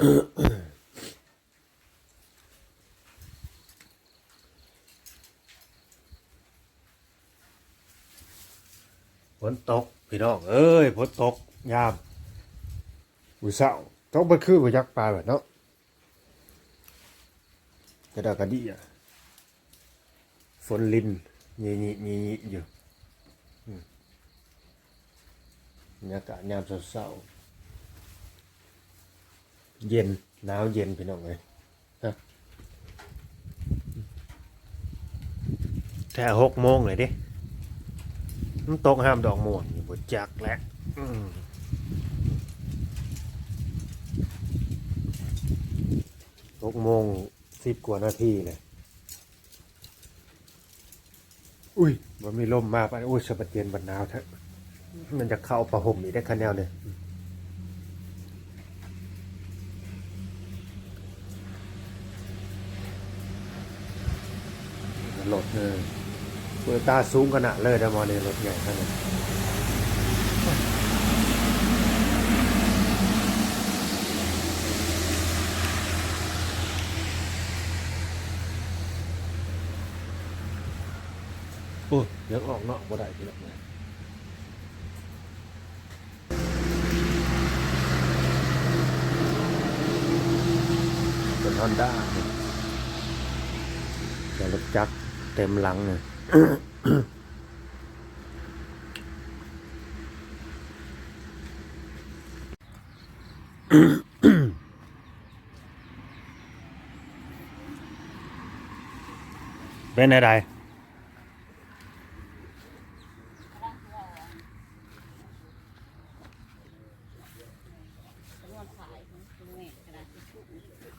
ฝนตก พี่น้อง เอ้ยฝนตก ยามอุเสาตกบ่คือบ่ยักปลาแบบเนาะกระดากระดีอะฝนลินยี่ยี่ยี่ยี่อยู่บรรยากาศยามเศร้าๆ เย็นหนาวเย็นพี่น้องเอ้ยฮะแต่หกโมงเลยเดิมันตกห้ามดอกม่วงอยู่บนจักแหล้วหกโมงสิบกว่านาทีเลยอุ้ยมันมีลมมาไปอุ้ยสบัดเย็นบัดหนาวแท้มันจะเข้าประห่มอีกได้คะแนนเลย รถเลยเปิดตาสูงขนาดเลยนะมอนี่รถใหญ่ขนาดนั้นโอ้ยเดี๋ยวออกเนาะบ่ได้พี่น้องเลยเป็นฮอนด้าแต่รถจักร ต็มหลังเลยเป็นอะไร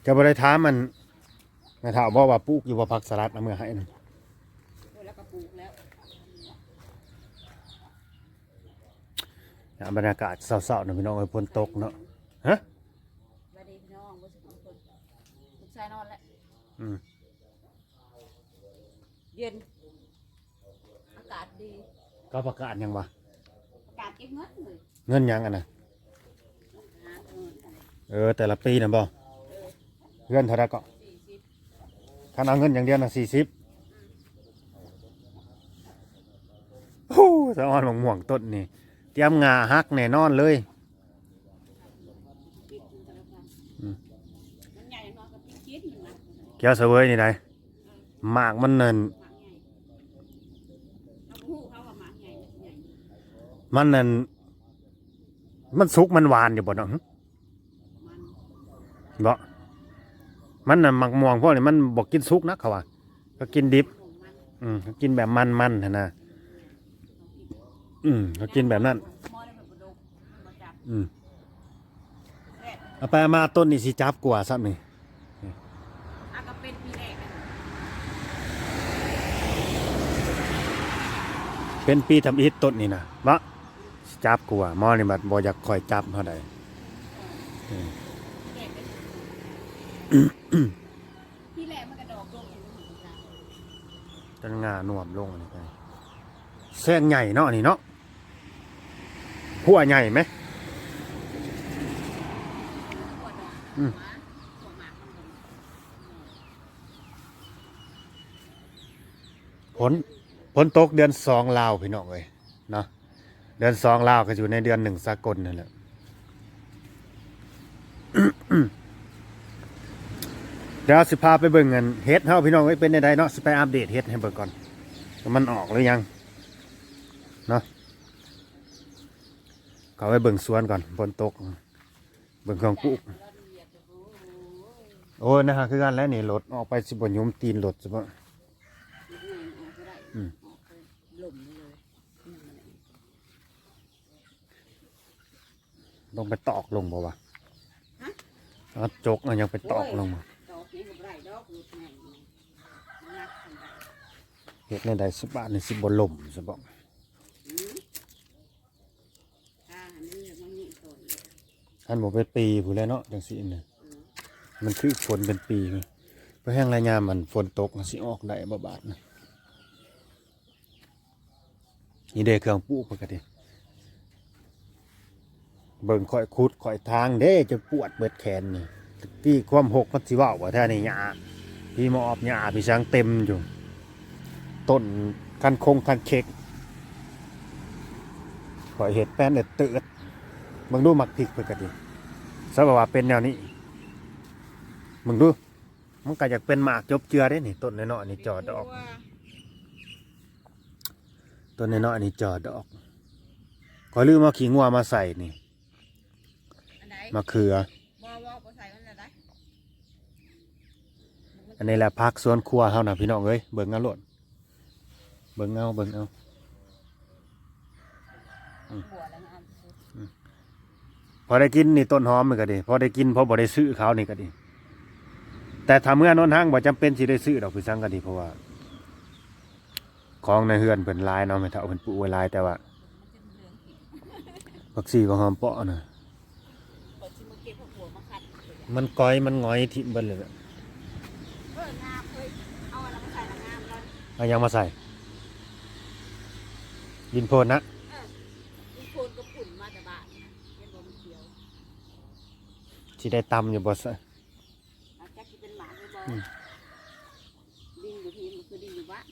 จะบริถามันมาถามว่าว่าปลูกอยู่ว่าผักสลัดนะเมื่อให้นะ แล้วก็ปลูกแล้ว บรรยากาศเศร้าๆนะพี่น้องไอ้ยฝนตกเนาะฮะสวัสดีพี่น้องบ่สิบคนลูกชายนอนแล้วอืมเย็น อากาศดี ก็ประกาศยังวะอากาศเก็บเงินเลยเงินยังอะนะหาเงินอะไรเออแต่ละปีนะบ่เงินเท่าไรก็สี่สิบถ้าเอาเงินอย่างเดียวนะสี่สิบโอ้สะออนม่วงๆต้นนี่ เตรียมงาฮักแน่นอนเลยปิดมันแต่ละวันอืมมันใหญ่นอนกับพี่คิดมันนะแก้วเสวยนี่ไดหมากมันเนินมันเนินมันสุกมันหวานอยู่บ่เนาะบ่มันน่ะหมักม่วงพวกนี้มันบอกกินสุกนะเขาว่าก็กินดิบ อืมกินแบบมันๆหั่นนะ อืมก็กินแบบนั้นมอได้แบบบดกมาจับอืมแรกเอาไปเอามาต้นนี่สิจับกว่าซ้ำนี่อากาเป็นปีแรกกันเป็นปีทำอิฐต้นนี่นะบ่สิจับกว่าหมอนี่บัดบ่อยากคอยจับเท่าใดแรกกันที่แรกมันกระดอกลงอยู่ในหัวใจจนงาหนวมลงอันนี้ไปแซงใหญ่เนาะอันนี่เนาะ หัวใหญ่ไหมอืมผลผลตกเดือนสองลาวพี่น้องเลยเนาะเดือนสองลาวก็อยู่ในเดือนหนึ่งสากลนั่นแหละเดี๋ยวสิพาไปเบิ่งเงินเฮ็ดเฮาพี่น้องเอ้เป็นไดเนาะสิไปอัปเดตเฮ็ดให้เบิ่งก่อนมันออกหรือยังเนาะ เขาไปเบิ่งสวนก่อนบนตก เบิ่งของปุ๊กโอ้นะฮะคือกันแล้วนี่รถออกไปสิบนยุมตีนรถสิบอืมลงไปตอกลงบ่วะเอาจกเอะยังไปตอกลงเห็ดในใดสิบบาทในสิบบนลมสิบอกถ้าอันนี้มันมีต้น อันบ่เป็นปีผู้นแล้วเนาะจังซี่น่ะมันคือฝนเป็นปีเพราะแห้งรายงานมันฝนตกสิออกได้บ่บาดนะนี่เด้เครื่องปูปกติเบิ่งค่อยขุดค่อยทางเด้จะปวดเบิดแขนนี่พี่ความหกมันสิว่าว่าแท้นี่หญ้าพี่มออบหญ้าพี่ช้างเต็มอยู่ต้นคันคงคันเค้กขอยเห็ดแป้นเด็ดเตือดมึงดูหมักพริกเพื่อกดิ สบว่าเป็นแนวนี้มึงดู มันก็อยากเป็นหมากจบเจือได้นี่ต้นน้อยๆนี่จอดอกต้นน้อยๆนี่จอดอกขอยลืมเอาขี้งัวมาใส่นี่อันไหนมะเขือบ่บ่บ่ใส่มันละได้อันนี้แหละพักสวนครัวเฮานะพี่น้องเอ้ยเบิ่งเอาโลดเบิ่งเอาเบิ่งเอา บัวแล้วงามสุด พ อได้กินนี่ต้นหอมนี่ก็ดีพอได้กินพอบ่ได้ซื้อเขานี่ก็ดี แต่ถ้าเมื่อนอนห้างบ่จำเป็นสิได้ซื้อดอกพี่สังก็ดีเพราะว่า ของในเฮือนเพิ่นลายเนาะแม่เฒ่าเพิ่นปลูกไว้ลายแต่ว่ามันจะเหลืองขีดผักชีก็หอมเปาะน่ะมันก้อยมันหงอยทิ่มเบิดเลยน่ะอย่ามก่อนเอายังมาใส่ดินโพนนะ มีโคนกับผุ่นมาแต่บ้านนะเห็นบ่มันเขียว สิได้ตำอยู่บ่ซะอาจจะกินเป็นหมาเลยบ่อืมดินอยู่ที่มันคือดินอยู่บ้าน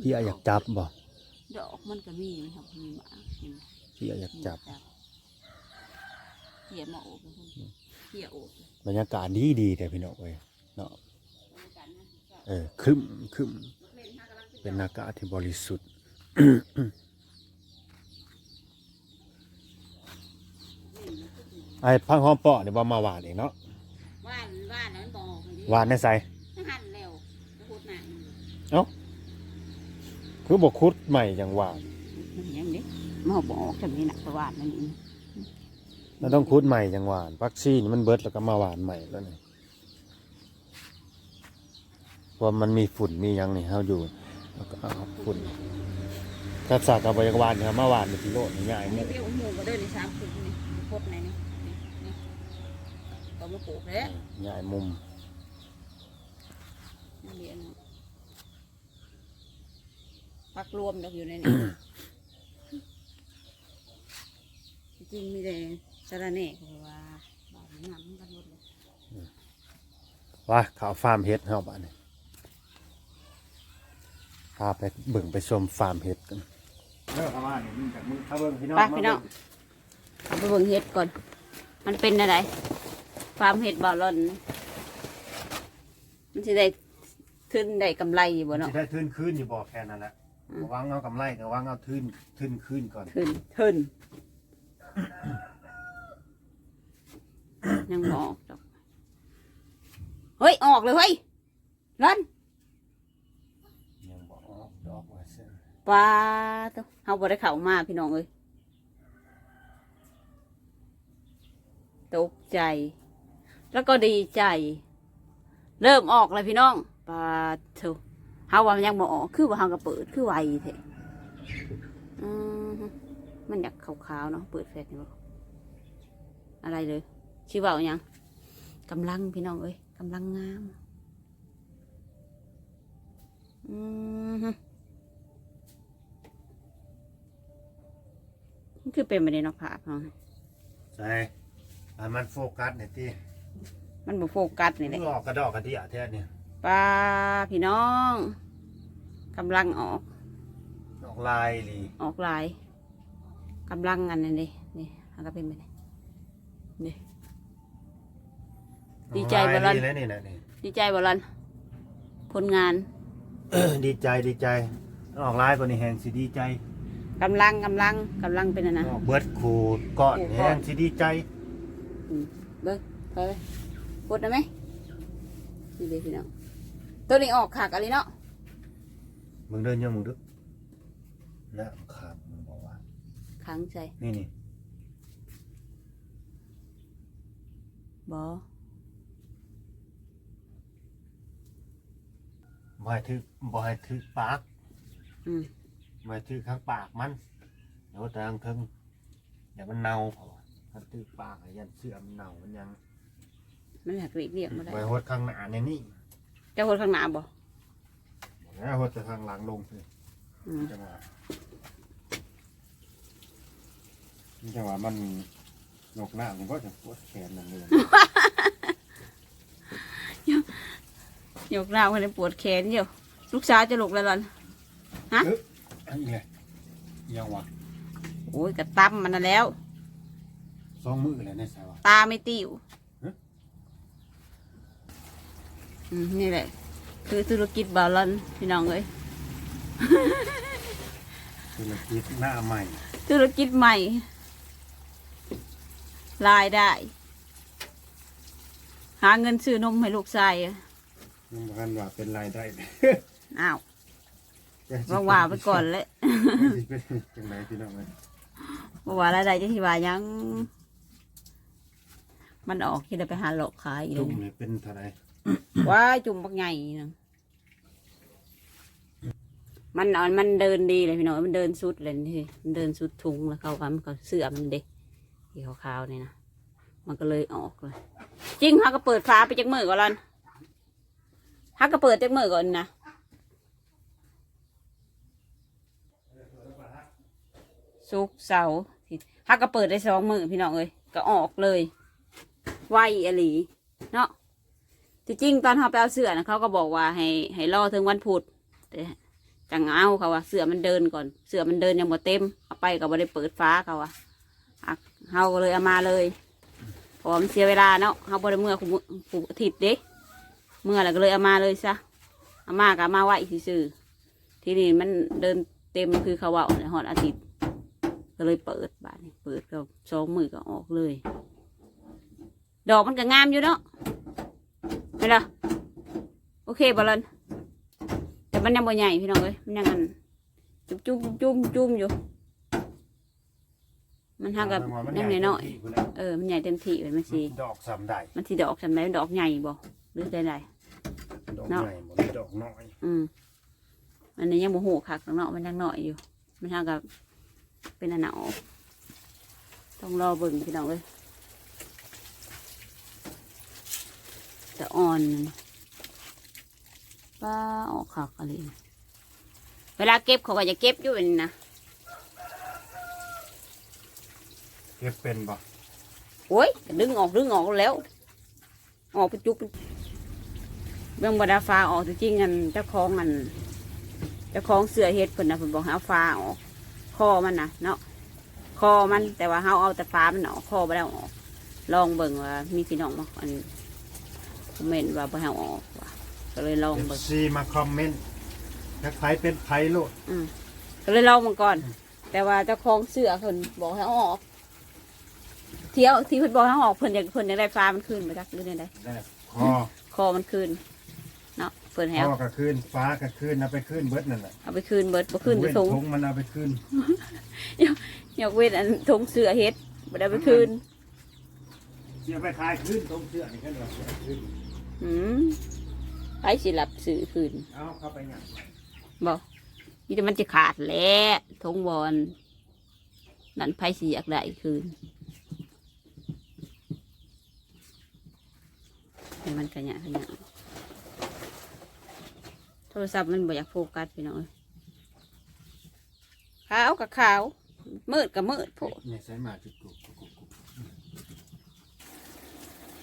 พี่อยากจับบ่ดอกมันก็มีอยู่ครับมีหมาเห็นไหมพี่อยากจับเขี่ยมาโอบเลยคุณเขี่ยโอบบรรยากาศดีดีแต่พี่น้องเว้ยเนาะบรรยากาศนะก็เออครึ้มครึ้มเล่นห้ากำลังเป็นอากาศที่บริสุทธิ์ ไอ้พังหอมเปาะเนี่ยบ่มาหวานเองเนาะว่านว่านนั้นบอกมันดิหวานในใสหั่นแล้วจะพูดหนังคือบ่คุดใหม่จังหวานมันยังนี้มาบอกจำนี้หนักตะวันนั่นนี่มันต้องคุดใหม่จังหวานพักซี่นี่มันเบิดแล้วก็มาหวานใหม่แล้วนี่เพราะมันมีฝุ่นมีหยังนี่เฮาอยู่แล้วก็เอาฝุ่นถ้าสากกับบอยากหวานเนี่ยมาหวานในพิโรดนี่ง่ายอันหมนี้ดเปรี้ยวหมูก็เดินในสามคืนนี่โคตรไหนนี่นี่นี่ ก็มาปลูกเลยง่ายมุมนี่เรียนพักรวมดอกอยู่ในนี้ จริงมีแต่สาระแหน่เพราะว่าบ้านน้ำมันกันหมดเลยว่าข่าวฟาร์มเฮ็ดเฮาบ้านนี่พาไปเบิ่งไปชมฟาร์มเฮ็ดกันเลิกมาเนี่ยมึงจากมึงถ้าเบิ่งพี่น้องไปพี่น้องเอาไปเบิ่งเห็ดก่อน มันเป็นอะไร ฟาร์มเห็ดบ่อร่อนนะมันจะได้ขึ้นได้กำไรอยู่บ่เนาะสิได้ทื่นคืนอยู่บ่แค่นั้นแหละอืมวางเอากำไรก็วางเอาทื่นทื่นคืนก่อนขึ้นขึ้นยังบออกดอกเฮ้ยออกเลยเฮ้ยรันยังบ่ออกดอกว่าซั่นปลาตัวเฮาบ่ได้เข้ามาพี่น้องเอ้ยตกใจ แล้วก็ดีใจ เริ่มออกเลยพี่น้องปลาเถอะเฮาว่ามันยังบ่ออกคือว่าเฮาก็เปิดคือไวแท้อืมมันอยากขาวๆเนาะเปิดแฟลชนี่บ่อะไรเลยชื่อว่าหยังกำลังพี่น้องเอ้ยกำลังงามอืมฮึมันคือเป็นไปในนอกผาพเนาะใช่มันโฟกัสหน่อยติ มันบ่โฟกัสนี่แหละมึงออกกระดอกกระเดี่ยแท้เนี่ยปลาพี่น้องกำลังออกออกลายหลีออกหลายกำลังอันนั้นนี่นี่มันก็เป็นไปนี่นี่ดีใจบ่ออกล่ะ ลายดีแล้วนี่นะนี่ ดีใจบ่ลันผลงานดีใจดีใจออกลายกว่านี้แหงสิดีใจกำลังกำลังกำลังเป็นอันนะ ออกเบิดขูดก้อนขูดแหก้อนงสิดีใจ เบิ้งไปเลย พูดได้ไหมนี่เลยพี่น้องตัวนี้ออกขากอะไรเนาะมึงเดินยังมึงดึกนะขาดมึงบอกว่าขังใจนี่นี่บ่บ่ให้ถือบ่ให้ถือปากอืมบ่ให้ถือข้างปากมันเดี๋ยวทางเทิงเดี๋ยวมันเน่าเพราะว่าถ้าถือปากอะยันเสื่อมเน่ามันยัง มันหักเรียกเรียกมาได้ไว้หดข้างหน้าเนี่ยนี่เจะคนข้างหน้าบ่แล้วหดแต่ข้างหลังลงเลยอืมจังหวะจังว่ามันยกหน้าผมก็จะปวดแขนนั่นเลยยกหน้าคนปวดแขนอยู่ลูกสาวจะลุกแล้วล่ะเอ๊ะอันนี้เลยยังวะโอ้ยกระตั้มมันนั่นแล้ว สองมือเลยในสายวะตาไม่ติ้ว ฮะ อืม นี่แหละ คือธุรกิจบาลอนพี่น้องเอ้ยธุรกิจหน้าใหม่ ธุรกิจใหม่ รายได้ หาเงินซื้อนมให้ลูกชายอะยังบอกกันว่าเป็นรายได้อ้าวว่าว่าไปก่อนเลยสิเป็นจังไรพี่น้องเลยว่าว่ารายได้จะที่ว่ายัง มันออกที่ได้ไปหาหลอกขายอีกจุ่แล้มวเลยเป็นเท่าไหร ว้าจุ่มบักใหญ่นะมันอ่อนมันเดินดีเลยพี่น้องมันเดินสุดเลยนี่มันเดินสุดทุงแล้วเขาว่ามันก็เสื้อมันเด็กที่ขาวๆนี่นะมันก็เลยออกเลยจริงฮักก็เปิดฟ้าไปจากมือก่อนลันฮักก็เปิดจากมือก่อนนะสุกเสาฮะกก็เปิดได้สองมือพี่น้องเอ้ยก็ออกเลย ไวอหลี เนาะ ที่จริงตอนเขาไปเอาเสือนะเขาก็บอกว่าให้ให้รอถึงวันพุธแต่จังเอาเขาว่าเสือมันเดินก่อน เสือมันเดินยังบ่เต็มเอาไปก็บ่ได้เปิดฟ้าเขาว่าเขาก็เลยเอามาเลยพราะว่ามันเสียเวลาเนาะเขาบ่ได้เมื่อคุคุอาทิตย์เด้เมื่อแล้วก็เลยเอามาเลยซะเอามาก็เอามาไหวซื่อที่นี่มันเดินเต็มคือเขาว่าในหอดอาทิตย์ก็เลยเปิดบานเปิดก็สองมือก็ออกเลย ดอกมันก็งามอยู่เนาะ ไม่ละโอเคบอลลอนแต่มันยังบ่ใหญ่พี่น้องเอ้ยมันยังอันจุ่มจุ่มจุ่มจุ่มอยู่ มันทากับยังน้อยๆเออมันใหญ่เต็มที่เลยมันสิดอกสามได้มันสิดอกสำไรดอกใหญ่บ่หรือใดดอกเนาะใหญ่หมดเลยดอกน้อยๆอืมอันนี้ยังบ่หูคักเนาะมันยังน้อยอยู่ มันทากับเป็นอันหนาวต้องรอเบิ่งพี่น้องเอ้ย แต่อ่อนป้าออกคักอะไรนะเวลาเก็บเขาก็จะเก็บอยู่นี่นะเก็บเป็นปะโอ้ยก็ดึงออกดึงออกแล้ว ออกไปจุกเบื้องบดาฟ้าออกจริงๆอันเจ้าของอันเจ้าของเสือเฮ็ดเพิ่นนะเพิ่นบอกให้เอาฟ้าออกคอมันนะเนาะคอมันแต่ว่าเฮาเอาแต่ฟ้ามันออกคอไม่ได้เอาออก ลองเบิ่งว่ามีพี่น้องมาอัน คอมเมนต์ว่าบ่ให้เอาออกว่ะก็เลยลองเอฟเบิ่งซีมาคอมเมนต์ถ้าใครเป็นไผ่โลดอืมก็เลยลองมันก่อน แต่ว่าเจ้าของเสือเพิ่นบอกให้เอาออก เที่ยวที่เพิ่นบอกให้เอาออกเพิ่นอยากเพิ่นอยากได้ฟ้ามันขึ้นมาจากหรือไงได้คอคอมันคืนเนาะเปิดแฮควอก็คืนฟ้าก็คืนเอาไปคืนเบิดนั่นแหละเอาไปคืนเบิดบ่คืนจะเว้นทงทงมันเอาไปคืนยกเว้นอันทงเสือเฮ็ดบ่ได้เอาไปคืน เสียไปขายคืนทงเสื้อนี่แค่เราเสียคืน หืมไปสิรับซื้อคืนเอาเข้าไปหยังบ่นี่แต่มันจะขาดแหล้วทงบอลนั่นไผสิอยากได้คืนให้มันขยะขยะโทรศัพท์มันบ่อยากโฟกัสพี่น้องเอ้ยขาวกับขาวมืดกับมืดโพดเนี่ยใส่มาจุดกุกกุกกุกกุก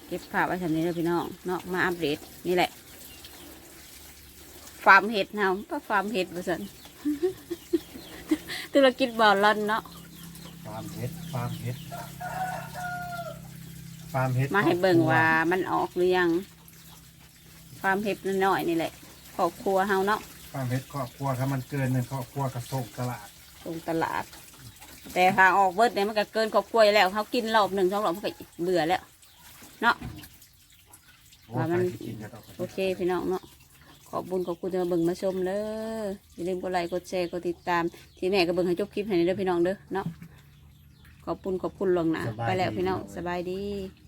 เก็บภาพไว้ทำนี้เลยพี่น้องเนาะมาอัปเดตนี่แหละฟาร์มเห็ดเนาะป้าฟาร์มเห็ดประสันธุรกิจบ่อลอนเนาะฟาร์มเห็ดฟาร์มเห็ดฟาร์มเห็ดมาให้เบิ่งว่ามันออกหรือยังฟาร์มเห็ดน้อยๆนี่แหละครอบครัวเฮาเนาะฟาร์มเห็ดครอบครัวถ้ามันเกินหนึ่งครอบครัวกระส่งตลาดตรงตลาด แต่ถ้าออกเบิดเนี่ยมันก็เกินครอบครัวอยู่แล้วเขากินรอบหนึ่งสองรอบมันก็เบื่อแล้ว โอ้ว่ามันใครสิกินก็ต้องโอเคพี่น้องเนาะขอบบุญขอบคุณที่มาเบิ่งมาชมเด้ออย่าลืมกดไลค์กดแชร์กดติดตาม ที่แม่ก็เบิ่งให้จบคลิปให้เด้อพี่น้องเด้อเนาะขอบคุณขอบคุณลวงหนะไปแล้วพี่น้องสบายดีส